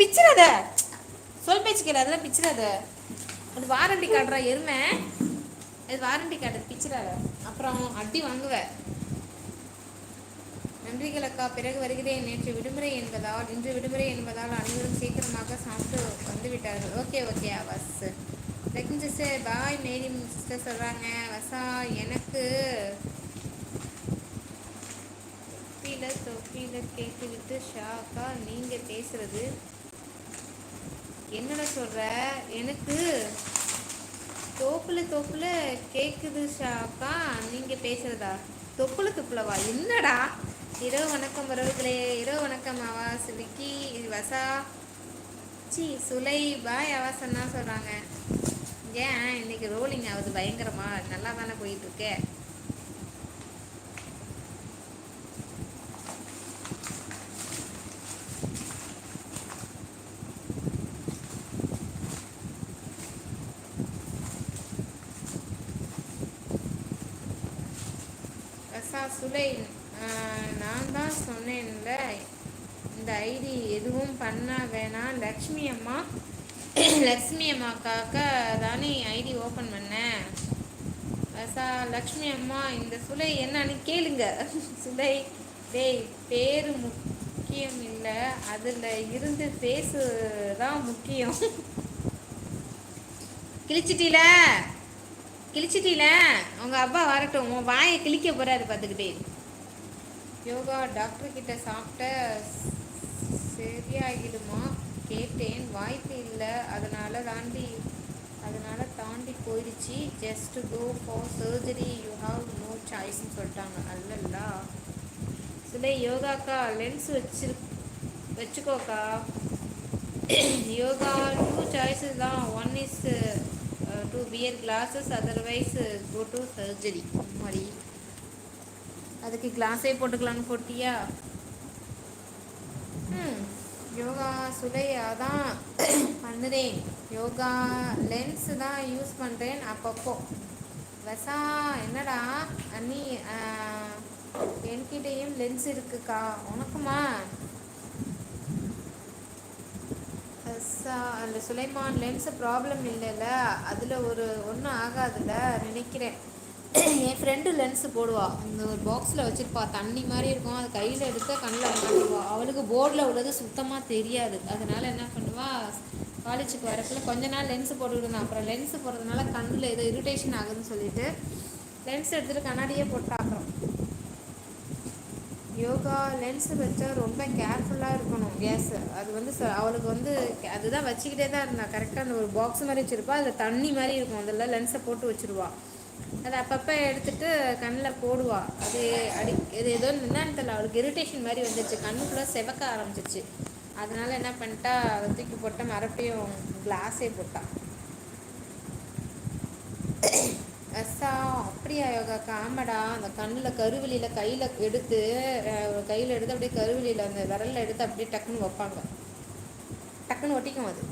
பிச்சிடாத சொல் பேச்சு கேளு அதெல்லாம் பிச்சிடாத அது வாரண்டி காட்டுறா எருமை. அது வாரண்டி காட்டு பிச்சிடாத அப்புறம் அடி வாங்குவ. நன்றிகள் அக்கா பிறகு வருகிறேன். நேற்று விடுமுறை என்பதால் இன்று விடுமுறை என்பதால் அனைவரும் சீக்கிரமாக சாப்பிட்டு வந்து விட்டார்கள் ஓகே ஓகே அவஸ் லெக்கின் சிஸ்டர் பாய் மேரி சிஸ்டர் சொல்கிறாங்க வசா எனக்கு தொப்பியில் தொப்பியில் கேட்டு விட்டு ஷாக்கா நீங்கள் பேசுகிறது என்னடா சொல்கிற எனக்கு தோப்புல தோப்புல கேட்குது ஷாக்கா நீங்கள் பேசுகிறதா தொப்புல துப்புலவா? என்னடா? இரவு வணக்கம் உறவுகளே இரவு வணக்கம் அவா விக்கி வசா சி சுலை பாய் அவாசன்னா சொல்கிறாங்க ஏன் இன்னைக்கு ரோலிங் ஆகுது பயங்கரமா. நல்லா தானே போயிட்டு இருக்கே சுலை நான் தான் சொன்னேன்ல இந்த ஐடி எதுவும் பண்ண வேணாம் லக்ஷ்மி அம்மா லக்ஷ்மி அம்மாக்காக தானே ஐடி ஓப்பன் பண்ணேன் வசா லக்ஷ்மி அம்மா இந்த சுலை என்னன்னு கேளுங்க. சுலை டேய் பேரு முக்கியம் இல்லை. அதில் இருந்து பேசு தான் முக்கியம். கிழிச்சிட்டீல? கிழிச்சிட்டீல? அவங்க அப்பா வரட்டும். உன் வாயை கிழிக்க போகிறாரு பார்த்துக்கிட்டே. யோகா டாக்டர் கிட்ட சாப்பிட்ட சரியாகிடுமா கேட்டேன். வாய்ப்பு இல்லை. அதனால் தாண்டி அதனால் தாண்டி போயிடுச்சு. Just go for surgery you have no சாய்ஸ்ன்னு சொல்லிட்டாங்க. அல்லல்லா. சுலை யோகாக்கா லென்ஸ் வச்சிரு வச்சுக்கோக்கா. யோகா டூ சாய்ஸஸ் தான். One is to wear glasses otherwise go to surgery மாதிரி அதுக்கு கிளாஸே போட்டுக்கலான்னு போட்டியா? ம். யோகா சுலை அதான் பண்ணுறேன். யோகா லென்ஸ் தான் யூஸ் பண்ணுறேன் அப்பப்போ. வசா என்னடா? அண்ணி என்கிட்டேயும் லென்ஸ் இருக்குக்கா. உனக்குமா? லென்ஸா அந்த சுலைமான் லென்ஸ் ப்ராப்ளம் இல்லைல்ல அதில் ஒரு ஒன்றும் ஆகாதுல்ல நினைக்கிறேன். என் ஃப்ரெண்டு லென்ஸு போடுவா. இந்த ஒரு பாக்ஸில் வச்சுருப்பா. தண்ணி மாதிரி இருக்கும். அது கையில் எடுத்து கண்ணில் மாட்டுவா அவளுக்கு போர்டில் உள்ளது சுத்தமாக தெரியாது. அதனால் என்ன பண்ணுவா? காலேஜுக்கு வரப்பில் கொஞ்ச நாள் லென்ஸு போட்டுக்கிட்டு அப்புறம் லென்ஸு போடுறதுனால கண்ணில் ஏதோ இரிட்டேஷன் ஆகுதுன்னு சொல்லிட்டு லென்ஸ் எடுத்துகிட்டு கண்ணாடியே போட்டா அப்புறம் யோகா லென்ஸ் வச்சா ரொம்ப கேர்ஃபுல்லாக இருக்கணும். கேஸ் அது வந்து ச- அவளுக்கு வந்து அதுதான் வச்சுக்கிட்டே தான் இருந்தா. கரெக்டாக அந்த ஒரு பாக்ஸ் மாதிரி வச்சுருப்பா. அதில் தண்ணி மாதிரி இருக்கும். அதில் லென்ஸை போட்டு வச்சுருவா. அதை அப்பப்போ எடுத்துட்டு கண்ணில் போடுவா. அது அடி இது ஏதோ என்னன்னு தெரியல. அவளுக்கு இரிட்டேஷன் மாதிரி வந்துச்சு கண்ணுக்குள்ளே செவக்க ஆரம்பிச்சிச்சு அதனால என்ன பண்ணிட்டா தூக்கி போட்டால் மறுபடியும் கிளாஸே போட்டாள் அஸ்ஸா அப்படியா யோகாக்கா ஆமாடா அந்த கண்ணில் கருவெளியில் கையில் எடுத்து கையில் எடுத்து அப்படியே கருவெளியில் அந்த விரலில் எடுத்து அப்படியே டக்குன்னு வைப்பாங்க. டக்குன்னு ஒட்டிக்கும் அது.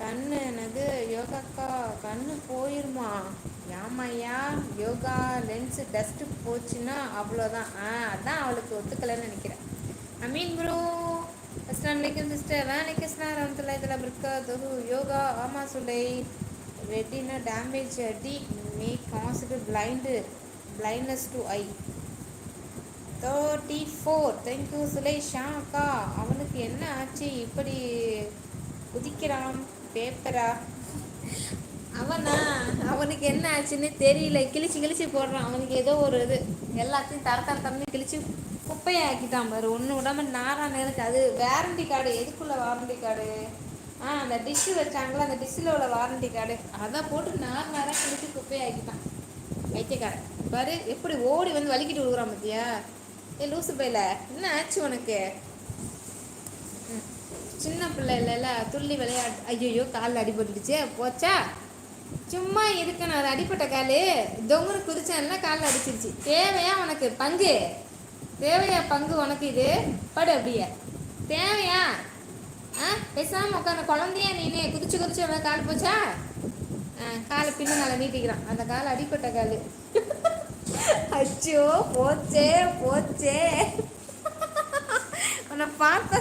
கண்ணு என்னது? யோகாக்கா கண்ணு போயிருமா? ஏமாய்யா யோகா லென்ஸு டஸ்ட்டு போச்சுன்னா அவ்வளோதான் ஆ அதான் அவளுக்கு ஒத்துக்கலைன்னு நினைக்கிறேன். அமீன் ப்ரோ அஸ்லாம் வலைக்கம் சிஸ்டர். வலைக்கம் அஸ்லாம் ரஹமத்துல்லாஹி தஆலா பரக்காத்துஹு யோகா ஆமா சுலை ரெட்டினா டேமேஜ் அடி may cause blind blindness to eye thirty four thank you Sulesha அக்கா. அவனுக்கு என்ன ஆச்சு? இப்படி குதிக்கிறான் பேப்பரா அவனா அவனுக்கு என்ன ஆச்சுன்னு தெரியல. கிழிச்சு கிழிச்சு போடுறான். அவனுக்கு ஏதோ ஒரு இது. எல்லாத்தையும் தர தர தரன்னு கிழிச்சு குப்பையாக்கிட்டான் பாரு. ஒன்று விடாம நாரான இருக்கு. அது வாரண்டி கார்டு எதுக்குள்ள வாரண்டி கார்டு ஆ அந்த டிஷ்ஷு வச்சாங்களோ அந்த டிஷ்ஷில் உள்ள வாரண்டி கார்டு அதை போட்டு நார் நாராக கிழிச்சு குப்பையாக்கிட்டான். வைத்தியக்காரன் பாரு எப்படி ஓடி வந்து வலிக்கிட்டு விழுகுறான் பார்த்தியா ஏ லூசு பையில என்ன ஆச்சு உனக்கு? சின்ன பிள்ளை இல்லைல்ல துள்ளி விளையாட்டு ஐயோ காலில் அடிபட்டுடுச்சு. போச்சா? சும்மா இருக்கணும் அது அடிப்பட்ட காலு. தொங்குனு குதிச்சான்ல காலில் அடிச்சிருச்சு. தேவையா உனக்கு? பங்கு. தேவையா பங்கு உனக்கு இது? படு அப்படியே. தேவையா? ஆ பேசாமல் உட்காந்து குழந்தையே நீனே குதிச்சு குதிச்சு அவன் கால் போச்சா? ஆ காலை பின்னால நீட்டிக்கிறான். அந்த கால் அடிப்பட்ட காலு. அச்சோ போச்சே போச்சே. உன்னை பார்த்தா